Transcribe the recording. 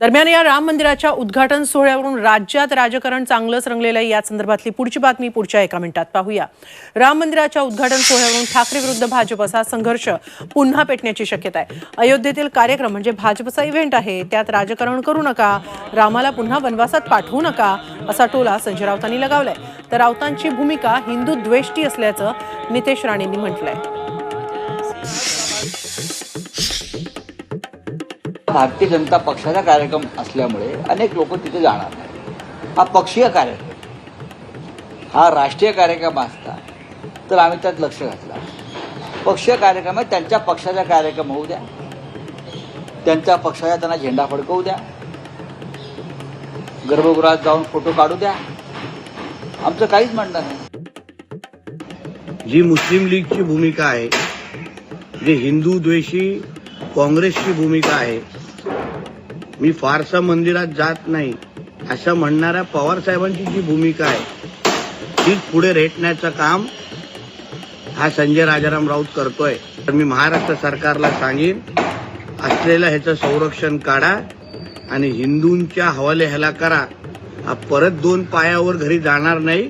दरम्यान या राम मंदिराच्या उद्घाटन सोहळ्यावरून राज्यात राजकारण चांगलंच रंगलेलं आहे. या संदर्भातली पुढची बातमी पुढच्या एका मिनिटात पाहूया. राम मंदिराच्या उद्घाटन सोहळ्यावरून ठाकरे विरुद्ध भाजप असा संघर्ष पुन्हा पेटण्याची शक्यता आहे. अयोध्येतील कार्यक्रम म्हणजे भाजपचा इव्हेंट आहे. त्यात राजकारण करू नका. रामाला पुन्हा वनवासात पाठवू नका असा टोला संजय राऊतांनी लगावलाय. तर राऊतांची भूमिका हिंदू द्वेष्टी असल्याचं नितेश राणेंनी म्हटलंय. भारतीय जनता पक्षाचा कार्यक्रम असल्यामुळे अनेक लोक तिथे जाणार नाही हा पक्षीय कार्यक्रम. हा राष्ट्रीय कार्यक्रम असता तर आम्ही त्यात लक्ष घातलं. पक्षीय कार्यक्रम आहे त्यांच्या पक्षाचा कार्यक्रम होऊ द्या. त्यांच्या पक्षाचा त्यांना झेंडा फडकवू द्या. गर्भगृहात जाऊन फोटो काढू द्या. आमचं काहीच म्हणणं नाही. जी मुस्लिम लीगची भूमिका आहे जी हिंदू द्वेषी काँग्रेसची भूमिका आहे. मी फारसा मंदिरात जात नाही. असं म्हणणाऱ्या पवार साहेबांची जी भूमिका आहे तीच पुढे रेटण्याचं काम हा संजय राजाराम राऊत करतोय. तर मी महाराष्ट्र सरकारला सांगेन असलेलं ह्याचं संरक्षण काढा आणि हिंदूंच्या हवाले ह्याला करा. हा परत दोन पायावर घरी जाणार नाही.